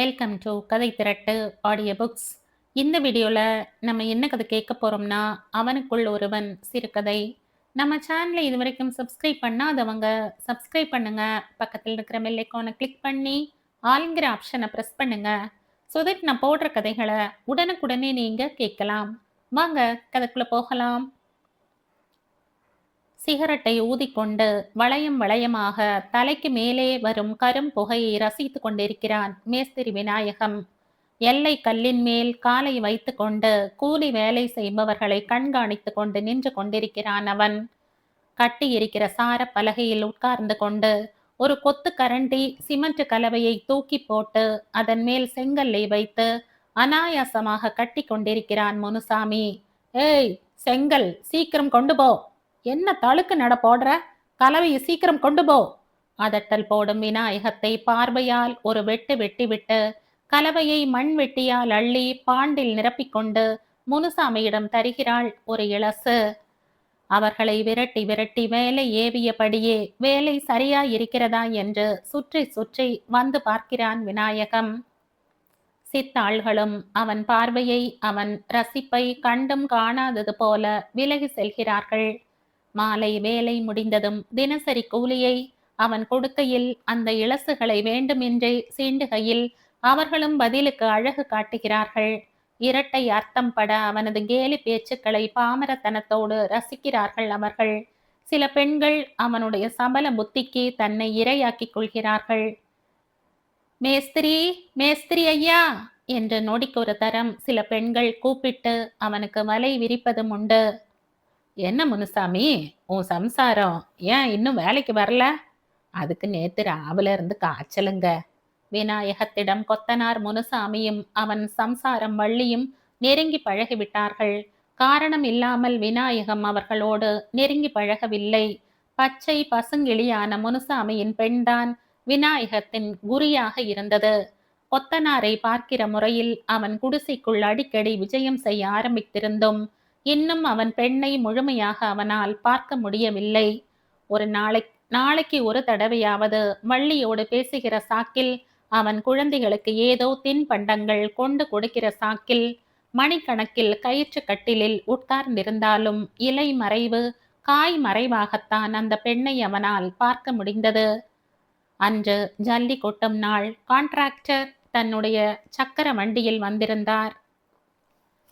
Welcome to கதை திரட்டு audio books இந்த வீடியோவில் நம்ம என்ன கதை கேட்க போகிறோம்னா அவனுக்குள் ஒருவன் சிறுகதை. நம்ம சேனலை இது வரைக்கும் சப்ஸ்கிரைப் பண்ணாதவங்க சப்ஸ்கிரைப் பண்ணுங்க. பக்கத்தில் இருக்கிற பெல் ஐக்கானை கிளிக் பண்ணி ஆளுங்கிற ஆப்ஷனை ப்ரெஸ் பண்ணுங்க. ஸோ தட் நான் போடுற கதைகளை உடனுக்குடனே நீங்கள் கேட்கலாம். வாங்க கதைக்குள்ளே போகலாம். சிகரெட்டை ஊதிக்கொண்டு வளையம் வளையமாக தலைக்கு மேலே வரும் கரும் புகையை ரசித்து கொண்டிருக்கிறான் மேஸ்திரி விநாயகம். எல்லை கல்லின் மேல் காலை வைத்துக்கொண்டு கூலி வேலை செய்பவர்களை கண்காணித்து கொண்டு நின்று கொண்டிருக்கிறான் அவன். கட்டியிருக்கிற சார பலகையில் உட்கார்ந்து கொண்டு ஒரு கொத்து கரண்டி சிமெண்ட் கலவையை தூக்கி போட்டு அதன் மேல் செங்கல்லை வைத்து அனாயாசமாக கட்டி கொண்டிருக்கிறான் முனுசாமி. ஏய் செங்கல் சீக்கிரம் கொண்டு போ. என்ன தழுக்கு நட போடுற? கலவையை சீக்கிரம் கொண்டு போ. அதட்டல் போடும் விநாயகத்தை பார்வையால் ஒரு வெட்டு வெட்டிவிட்டு கலவையை மண் வெட்டியால் அள்ளி பாண்டில் நிரப்பிக்கொண்டு முனுசாமியிடம் தருகிறாள் ஒரு இளசு. அவர்களை விரட்டி விரட்டி வேலை ஏவியபடியே வேலை சரியா இருக்கிறதா என்று சுற்றி சுற்றி வந்து பார்க்கிறான் விநாயகம். சித்தாள்களும் அவன் பார்வையை அவன் ரசிப்பை கண்டும் காணாதது போல விலகி செல்கிறார்கள். மாலை வேலை முடிந்ததும் தினசரி கூலியை அவன் கொடுக்கையில் அந்த இளசுகளை வேண்டுமென்றே சீண்டுகையில் அவர்களும் பதிலுக்கு அழகு காட்டுகிறார்கள். இரட்டை அர்த்தம் பட அவனது கேலி பேச்சுக்களை பாமரத்தனத்தோடு ரசிக்கிறார்கள் அவர்கள். சில பெண்கள் அவனுடைய சபல புத்திக்கு தன்னை இரையாக்கிக் கொள்கிறார்கள். மேஸ்திரி மேஸ்திரி ஐயா! என்று நொடிக்கு ஒரு தரம் சில பெண்கள் கூப்பிட்டு அவனுக்கு வலை விரிப்பதும் உண்டு. என்ன முனுசாமி உன் சம்சாரம் ஏன் இன்னும் வேலைக்கு வரல? அதுக்கு நேத்து ராவில இருந்து காய்ச்சலுங்க. விநாயகத்திடம் கொத்தனார் முனுசாமியும் அவன் சம்சாரம் வள்ளியும் நெருங்கி பழகிவிட்டார்கள் காரணம் இல்லாமல் விநாயகம் அவர்களோடு நெருங்கி பழகவில்லை. பச்சை பசுங்கிளியான முனுசாமியின் பெண்தான் விநாயகத்தின் குறியாக இருந்தது. கொத்தனாரை பார்க்கிற முறையில் அவன் குடிசைக்குள் அடிக்கடி விஜயம் செய்ய ஆரம்பித்திருந்தும் இன்னும் அவன் பெண்ணை முழுமையாக அவனால் பார்க்க முடியவில்லை. ஒரு நாளை நாளைக்கு ஒரு தடவையாவது வள்ளியோடு பேசுகிற சாக்கில் அவன் குழந்தைகளுக்கு ஏதோ தின்பண்டங்கள் கொண்டு கொடுக்கிற சாக்கில் மணிக்கணக்கில் கயிற்று கட்டிலில் உட்கார்ந்திருந்தாலும் இலை மறைவு காய் மறைவாகத்தான் அந்த பெண்ணை அவனால் பார்க்க முடிந்தது. அன்று ஜல்லி கொட்டும் நாள் கான்ட்ராக்டர் தன்னுடைய சக்கர வண்டியில் வந்திருந்தார்.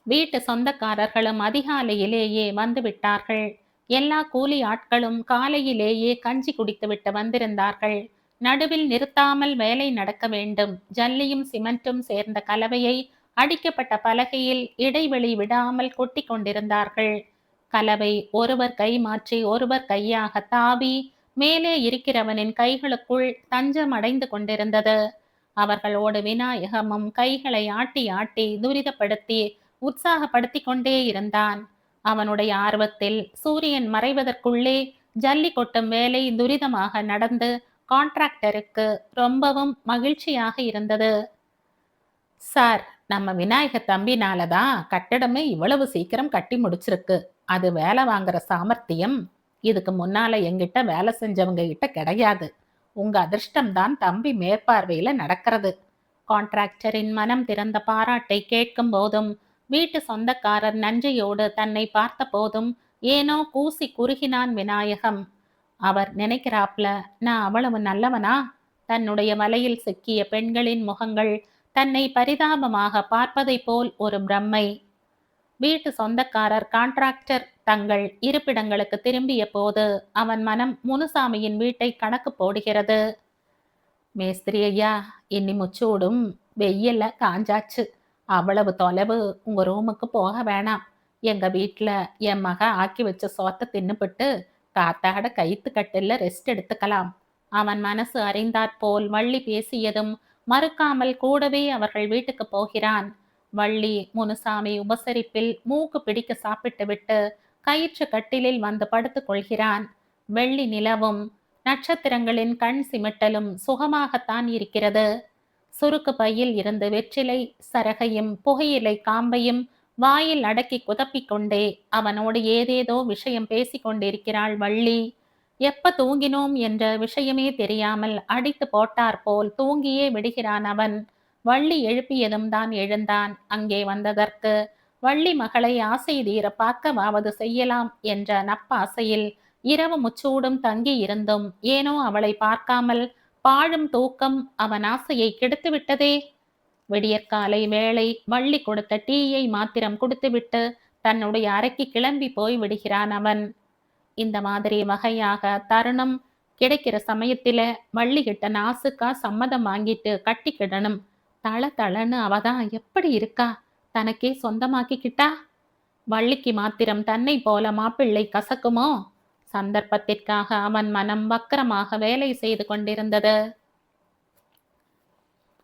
வீட்டு சொந்தக்காரர்களும் அதிகாலையிலேயே வந்துவிட்டார்கள். எல்லா கூலி ஆட்களும் காலையிலேயே கஞ்சி குடித்துவிட்டு வந்திருந்தார்கள். நடுவில் நிறுத்தாமல் வேலை நடக்க வேண்டும். ஜல்லியும் சிமெண்ட்டும் சேர்ந்த கலவையை அடிக்கப்பட்ட பலகையில் இடைவெளி விடாமல் கொட்டி கொண்டிருந்தார்கள். கலவை ஒருவர் கை மாற்றி ஒருவர் கையாக தாவி மேலே இருக்கிறவனின் கைகளுக்குள் தஞ்சம் அடைந்து கொண்டிருந்தது. அவர்களோடு விநாயகமும் கைகளை ஆட்டி ஆட்டி துரிதப்படுத்தி உற்சாகப்படுத்தி கொண்டே இருந்தான். அவனுடைய ஆர்வத்தில் சூரியன் மறைவதற்குள்ளே ஜல்லி கொட்டும் வேலை துரிதமாக நடந்து கான்ட்ராக்டருக்கு ரொம்பவும் மகிழ்ச்சியாக இருந்தது. சார் நம்ம விநாயக தம்பினால தான் கட்டடமே இவ்வளவு சீக்கிரம் கட்டி முடிச்சிருக்கு. அது வேலை வாங்குற சாமர்த்தியம். இதுக்கு முன்னால எங்கிட்ட வேலை செஞ்சவங்க கிட்ட கிடையாது. உங்க அதிர்ஷ்டம்தான் தம்பி மேற்பார்வையில நடக்கிறது. கான்ட்ராக்டரின் மனம் திறந்த பாராட்டை கேட்கும் போதும் வீட்டு சொந்தக்காரர் நன்றியோடு தன்னை பார்த்த போதும் ஏனோ கூசி குறுகினான் விநாயகம். அவர் நினைக்கிறாப்ல நான் அவ்வளவு நல்லவனா? தன்னுடைய வலையில் சிக்கிய பெண்களின் முகங்கள் தன்னை பரிதாபமாக பார்ப்பதை போல் ஒரு பிரம்மை. வீட்டு சொந்தக்காரர் கான்ட்ராக்டர் தங்கள் இருப்பிடங்களுக்கு திரும்பிய போது அவன் மனம் முனுசாமியின் வீட்டை கணக்கு போடுகிறது. மேஸ்திரி ஐயா இன்னி முச்சூடும் வெயில்ல காஞ்சாச்சு. அவ்வளவு தொலைவு உங்க ரூமுக்கு போக வேணாம். எங்க வீட்டுல என் மக ஆக்கி வச்ச சோத்தை தின்னுபிட்டு காத்தாட கைத்து கட்டில ரெஸ்ட் எடுத்துக்கலாம். அவன் மனசு அறிந்தாற்போல் வள்ளி பேசியதும் மறுக்காமல் கூடவே அவர்கள் வீட்டுக்கு போகிறான். வள்ளி முனுசாமி உபசரிப்பில் மூக்கு பிடிக்க சாப்பிட்டு விட்டு கயிற்று கட்டிலில் வந்து படுத்துக் கொள்கிறான். வெள்ளி நிலவும் நட்சத்திரங்களின் கண் சிமிட்டலும் சுகமாகத்தான் இருக்கிறது. சுருக்கு பையில் இருந்து வெற்றிலை சரகையும் புகையிலை காம்பையும் வாயில் அடக்கி குதப்பிக் கொண்டே அவனோடு ஏதேதோ விஷயம் பேசிக் கொண்டிருக்கிறாள் வள்ளி. எப்ப தூங்கினோம்? என்ற விஷயமே தெரியாமல் அடித்து போட்டார் போல் தூங்கியே விடுகிறான் அவன். வள்ளி எழுப்பியதும் தான் எழுந்தான். அங்கே வந்ததற்கு வள்ளி மகளை ஆசை தீர பார்க்கவாவது செய்யலாம் என்ற நப்பாசையில் இரவு முச்சூடும் தங்கி இருந்தும் ஏனோ அவளை பார்க்காமல் பாழும் தூக்கம் அவன் ஆசையை கெடுத்து விட்டதே விடியற்காலை வேளை வள்ளி கொடுத்த டீயை மாத்திரம் குடித்துவிட்டு தன்னுடைய அறைக்கு கிளம்பி போய் விடுகிறான் அவன். இந்த மாதிரி வகையாக தருணம் கிடைக்கிற சமயத்துல வள்ளிகிட்ட நாசுக்கா சம்மதம் வாங்கிட்டு கட்டிக்கிடணும் தள தளன்னு அவதான் எப்படி இருக்கா? தனக்கே சொந்தமாக்கிக்கிட்டா? வள்ளிக்கு மாத்திரம் தன்னை போல மாப்பிள்ளை கசக்குமோ? சந்தர்ப்பத்திற்காக அவன் மனம் வக்கரமாக வேலை செய்து கொண்டிருந்தது.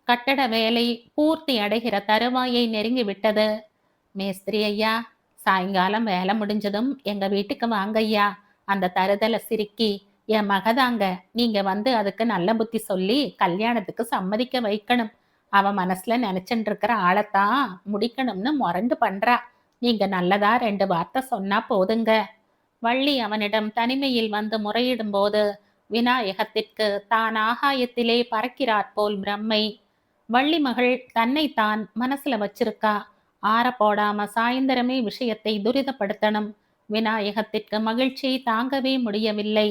கட்டட வேலை பூர்த்தி அடைகிற தருவாயை நெருங்கி விட்டது. மேஸ்திரி ஐயா சாயங்காலம் வேலை முடிஞ்சதும் எங்க வீட்டுக்கு வாங்க ஐயா. அந்த தருதலை சிரிக்கி என் மகதாங்க நீங்க வந்து அதுக்கு நல்ல புத்தி சொல்லி கல்யாணத்துக்கு சம்மதிக்க வைக்கணும். அவ மனசுல நினைச்சுட்டு இருக்கிற ஆளைத்தான் முடிக்கணும்னு முரண்டு பண்றா. நீங்க நல்லதா ரெண்டு வார்த்தை சொன்னா போதுங்க. வள்ளி அவனிடம் தனிமையில் வந்து முறையிடும் போது விநாயகத்திற்கு தான் ஆகாயத்திலே பறக்கிறாற் போல் பிரம்மை. வள்ளி மகள் தன்னைத்தான் மனசுல வச்சிருக்கா. ஆற போடாம சாயந்தரமே விஷயத்தை துரிதப்படுத்தணும். விநாயகத்திற்கு மகிழ்ச்சி தாங்கவே முடியவில்லை.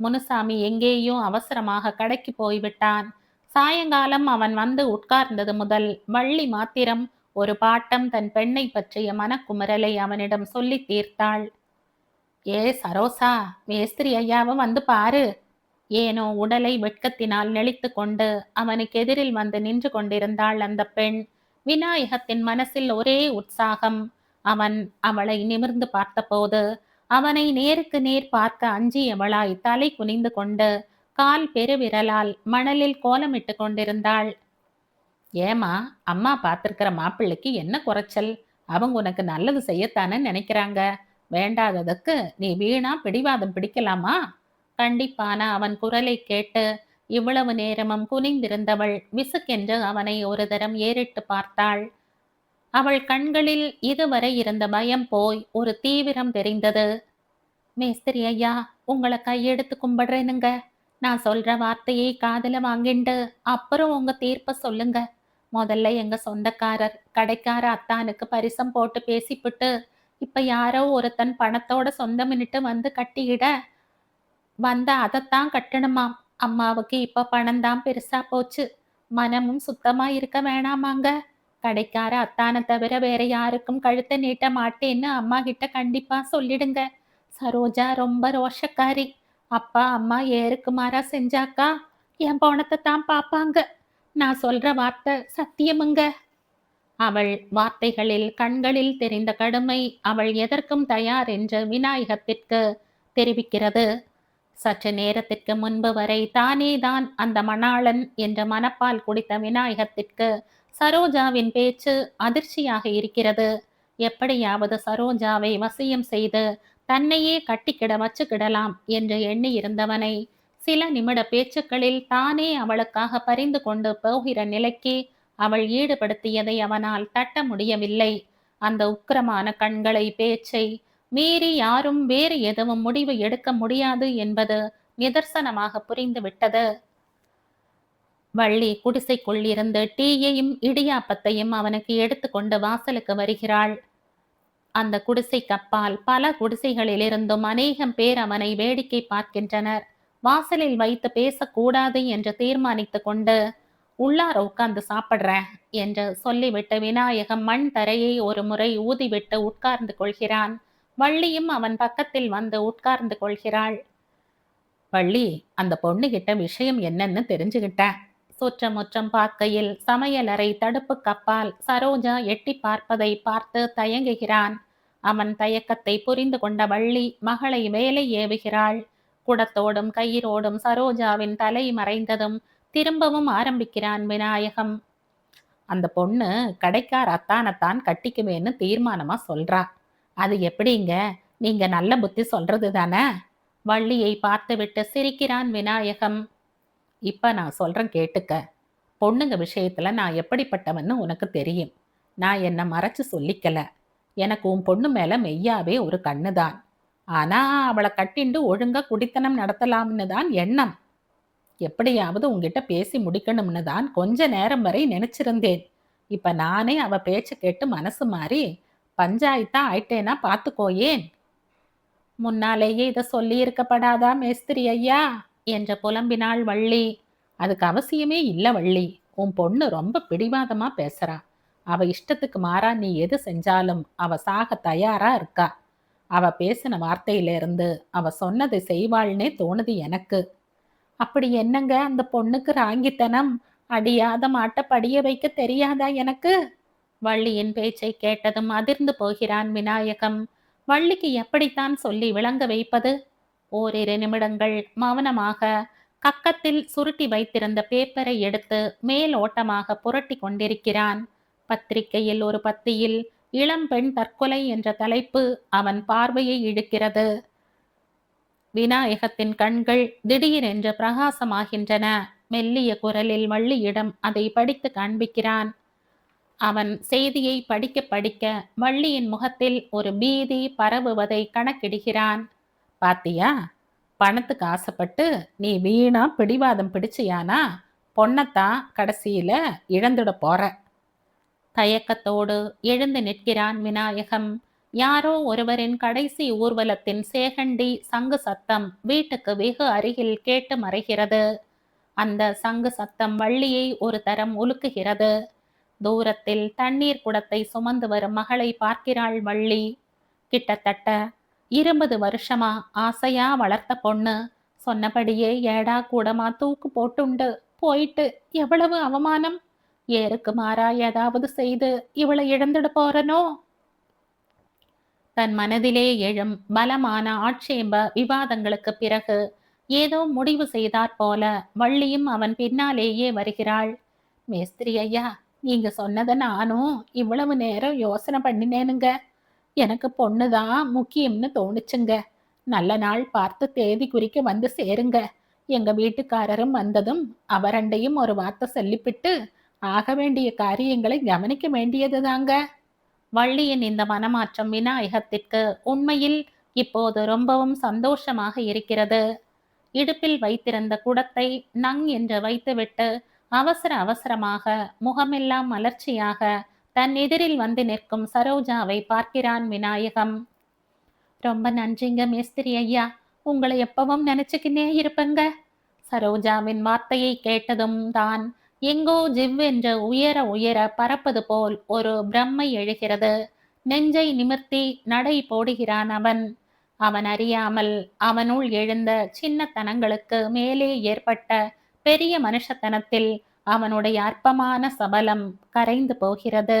முனுசாமி எங்கேயும் அவசரமாக கடைக்கு போய்விட்டான். சாயங்காலம் அவன் வந்து உட்கார்ந்தது முதல் வள்ளி மாத்திரம் ஒரு பாட்டம் தன் பெண்ணை பற்றிய மனக்குமரலை அவனிடம் சொல்லி தீர்த்தாள். ஏ சரோசா மேஸ்திரி ஐயாவும் வந்து பாரு. ஏனோ உடலை வெட்கத்தினால் நெளித்து கொண்டு அவனுக்கு எதிரில் வந்து நின்று கொண்டிருந்தாள் அந்த பெண். விநாயகத்தின் மனசில் ஒரே உற்சாகம். அவன் அவளை நிமிர்ந்து பார்த்தபோது அவனை நேருக்கு நேர் பார்க்க அஞ்சியவளாய் தலை குனிந்து கொண்டு கால் பெருவிரலால் மணலில் கோலமிட்டு கொண்டிருந்தாள். ஏமா அம்மா பார்த்திருக்கிற மாப்பிள்ளைக்கு என்ன குறைச்சல்? அவங்க உனக்கு நல்லது செய்யத்தானே நினைக்கிறாங்க. வேண்டாததுக்கு நீ வீணா பிடிவாதம் பிடிக்கலாமா? கண்டிப்பான அவன் குரலை கேட்டு இவ்வளவு நேரமும் குனிந்திருந்தவள் விசுக்கென்று அவனை ஒரு தரம் ஏறிட்டு பார்த்தாள். அவள் கண்களில் இதுவரை இருந்த பயம் போய் ஒரு தீவிரம் தெரிந்தது. மேஸ்திரி ஐயா உங்களை கையெடுத்து கும்பிடுறேனுங்க. நான் சொல்ற வார்த்தையை காதல வாங்கிண்டு அப்புறம் உங்க தீர்ப்ப சொல்லுங்க. முதல்ல எங்க சொந்தக்காரர் கடைக்கார அத்தானுக்கு பரிசம் போட்டு பேசிப்புட்டு இப்ப யாரோ ஒருத்தன் பணத்தோட சொந்தமின்னுட்டு வந்து கட்டிக்கிட வந்த அதைத்தான் கட்டணுமாம். அம்மாவுக்கு இப்ப பணம் தான் பெருசா போச்சு. மனமும் சுத்தமா இருக்க வேணாமாங்க. கடைக்கார அத்தானை தவிர வேற யாருக்கும் கழுத்தை நீட்ட மாட்டேன்னு அம்மா கிட்ட கண்டிப்பா சொல்லிடுங்க. சரோஜா ரொம்ப ரோஷக்காரி. அப்பா அம்மா ஏறுக்குமாரா செஞ்சாக்கா? என் போனத்தை தான் பாப்பாங்க. நான் சொல்ற வார்த்தை சத்தியமுங்க. அவள் வார்த்தைகளில் கண்களில் தெரிந்த கடுமை அவள் எதற்கும் தயார் என்று விநாயகத்திற்கு தெரிவிக்கிறது. சற்று நேரத்திற்கு முன்பு வரை தானே தான் அந்த மணாளன் என்ற மனப்பால் குடித்த விநாயகத்திற்கு சரோஜாவின் பேச்சு அதிர்ச்சியாக இருக்கிறது. எப்படியாவது சரோஜாவை வசியம் செய்து தன்னையே கட்டிக்கிட வச்சுக்கிடலாம் என்று எண்ணி இருந்தவனை சில நிமிட பேச்சுக்களில் தானே அவளுக்காக பரிந்து கொண்டு போகிற நிலைக்கு அவள் ஈடுபடுத்தியதை அவனால் தட்ட முடியவில்லை. அந்த உக்கிரமான கண்களை பேச்சை மீறி யாரும் வேறு எதுவும் முடிவு எடுக்க முடியாது என்பது நிதர்சனமாக புரிந்துவிட்டது. வள்ளி குடிசைக்குள் இருந்து டீயையும் இடியாப்பத்தையும் அவனுக்கு எடுத்துக்கொண்டு வாசலுக்கு வருகிறாள். அந்த குடிசை கப்பால் பல குடிசைகளிலிருந்தும் அநேகம் பேர் அவனை வேடிக்கை பார்க்கின்றனர். வாசலில் வைத்து பேசக்கூடாது என்று தீர்மானித்து கொண்டு உள்ளார உட்கார்ந்து சாப்பிடுறேன் என்று சொல்லிவிட்டு விநாயகம் மண் தரையை ஒரு முறை ஊதிவிட்டு உட்கார்ந்து கொள்கிறான். வள்ளியும் அவன் பக்கத்தில் வந்து உட்கார்ந்து கொள்கிறாள். வள்ளி அந்த பொண்ணுகிட்ட விஷயம் என்னன்னு தெரிஞ்சுகிட்டேன். சுற்றமுற்றம் பார்க்கையில் சமையலறை தடுப்பு கப்பால் சரோஜா எட்டி பார்ப்பதை பார்த்து தயங்குகிறான். அவன் தயக்கத்தை புரிந்து கொண்ட வள்ளி மகளை வேலை ஏவுகிறாள். குடத்தோடும் கயிறோடும் சரோஜாவின் தலை மறைந்ததும் திரும்பவும் ஆரம்பிக்கிறான் விநாயகம். அந்த பொண்ணு கடைக்கார அத்தானத்தான் கட்டிக்குவேன்னு தீர்மானமா சொல்றா. அது எப்படிங்க? நீங்க நல்ல புத்தி சொல்றது தானே? வள்ளியை பார்த்துவிட்டு சிரிக்கிறான் விநாயகம். இப்ப நான் சொல்றேன் கேட்டுக்க. பொண்ணுங்க விஷயத்துல நான் எப்படிப்பட்டவன்னு உனக்கு தெரியும். நான் என்னை மறைச்சு சொல்லிக்கல. எனக்கு உன் பொண்ணு மேல மெய்யாவே ஒரு கண்ணுதான். ஆனா அவளை கட்டிண்டு ஒழுங்கா குடித்தனம் நடத்தலாம்னு தான் எண்ணம். எப்படியாவது உங்ககிட்ட பேசி முடிக்கணும்னு தான் கொஞ்ச நேரம் வரை நினைச்சிருந்தேன். இப்ப நானே அவ பேச்ச கேட்டு மனசு மாறி பஞ்சாயத்தா ஆயிட்டேனா பாத்துக்கோயேன் முன்னாலேயே இதை சொல்லி இருக்கப்படாதா மேஸ்திரி ஐயா? என்ற புலம்பினாள் வள்ளி. அதுக்கு அவசியமே இல்ல வள்ளி. உன் பொண்ணு ரொம்ப பிடிவாதமா பேசுறா. அவ இஷ்டத்துக்கு மாறா நீ எது செஞ்சாலும் அவ சாக தயாரா இருக்கா? அவ பேசின வார்த்தையில இருந்து அவ சொன்னதை செய்வாள்னே தோணுது எனக்கு. அப்படி என்னங்க அந்த பொண்ணுக்கு ராங்கித்தனம்? அடியாத மாட்ட படிய வைக்க தெரியாதா எனக்கு? வள்ளியின் பேச்சை கேட்டதும் அதிர்ந்து போகிறான் விநாயகம். வள்ளிக்கு எப்படித்தான் சொல்லி விளங்க வைப்பது? ஓரிரு நிமிடங்கள் மௌனமாக கக்கத்தில் சுருட்டி வைத்திருந்த பேப்பரை எடுத்து மேலோட்டமாக புரட்டி கொண்டிருக்கிறான். பத்திரிகையில் ஒரு பத்தியில் இளம்பெண் தற்கொலை என்ற தலைப்பு அவன் பார்வையை இழுக்கிறது. விநாயகத்தின் கண்கள் திடீரென்று பிரகாசமாகின்றன. மெல்லிய குரலில் வள்ளியிடம் அதை படித்து காண்பிக்கிறான். அவன் செய்தியை படிக்க படிக்க வள்ளியின் முகத்தில் ஒரு பீதி பரவுவதை கணக்கிடுகிறான். பாத்தியா பணத்துக்கு ஆசைப்பட்டு நீ வீணா பிடிவாதம் பிடிச்சியானா? பொண்ணத்தான் கடைசியில இழந்துட போற. தயக்கத்தோடு எழுந்து நிற்கிறான் விநாயகம். யாரோ ஒருவரின் கடைசி ஊர்வலத்தின் சேகண்டி சங்கு சத்தம் வீட்டுக்கு வெகு அருகில் கேட்டு மறைகிறது. அந்த சங்கு சத்தம் வள்ளியை ஒரு தரம் உலுக்குகிறது. தூரத்தில் தண்ணீர் குடத்தை சுமந்து வரும் மகளை பார்க்கிறாள் வள்ளி. கிட்டத்தட்ட இருபது வருஷமா ஆசையா வளர்த்த பொண்ணு. சொன்னபடியே ஏடா கூடமா தூக்கு போட்டுண்டு. போயிட்டு எவ்வளவு அவமானம்? ஏருக்கு மாறா ஏதாவது செய்து இவளை இழந்துட போறனோ? தன் மனதிலே எழும் பலமான ஆட்சேப விவாதங்களுக்கு பிறகு ஏதோ முடிவு செய்தாற் போல வள்ளியும் அவன் பின்னாலேயே வருகிறாள். மேஸ்திரி ஐயா நீங்க சொன்னதை நானும் இவ்வளவு நேரம் யோசனை பண்ணினேனுங்க. எனக்கு பொண்ணுதான் முக்கியம்னு தோணுச்சுங்க. நல்ல நாள் பார்த்து தேதி குறிக்க வந்து சேருங்க. எங்க வீட்டுக்காரரும் வந்ததும் அவரண்டையும் ஒரு வார்த்தை சொல்லிப்பிட்டு ஆக வேண்டிய காரியங்களை கவனிக்க வேண்டியதுதாங்க. வள்ளியின் இந்த மனமாற்றம் விநாயகத்திற்கு உண்மையில் இப்போது ரொம்பவும் சந்தோஷமாக இருக்கிறது. இடுப்பில் வைத்திருந்த குடத்தை நங் என்று வைத்துவிட்டு அவசர அவசரமாக முகமெல்லாம் மலர்ச்சியாக தன் எதிரில் வந்து நிற்கும் சரோஜாவை பார்க்கிறான் விநாயகம். ரொம்ப நன்றிங்க மேஸ்திரி ஐயா. உங்களை எப்பவும் நினைச்சுக்கினே இருப்பங்க. சரோஜாவின் வார்த்தையை கேட்டதும் தான் எங்கோ ஜிவ்வென்று உயர உயர பறப்பது போல் ஒரு பிரம்மை எழுகிறது. நெஞ்சை நிமிர்த்தி நடை போடுகிறான் அவன். அவன் அறியாமல் அவனுள் எழுந்த சின்னத்தனங்களுக்கு மேலே ஏற்பட்ட பெரிய மனுஷத்தனத்தில் அவனுடைய அற்பமான சபலம் கரைந்து போகிறது.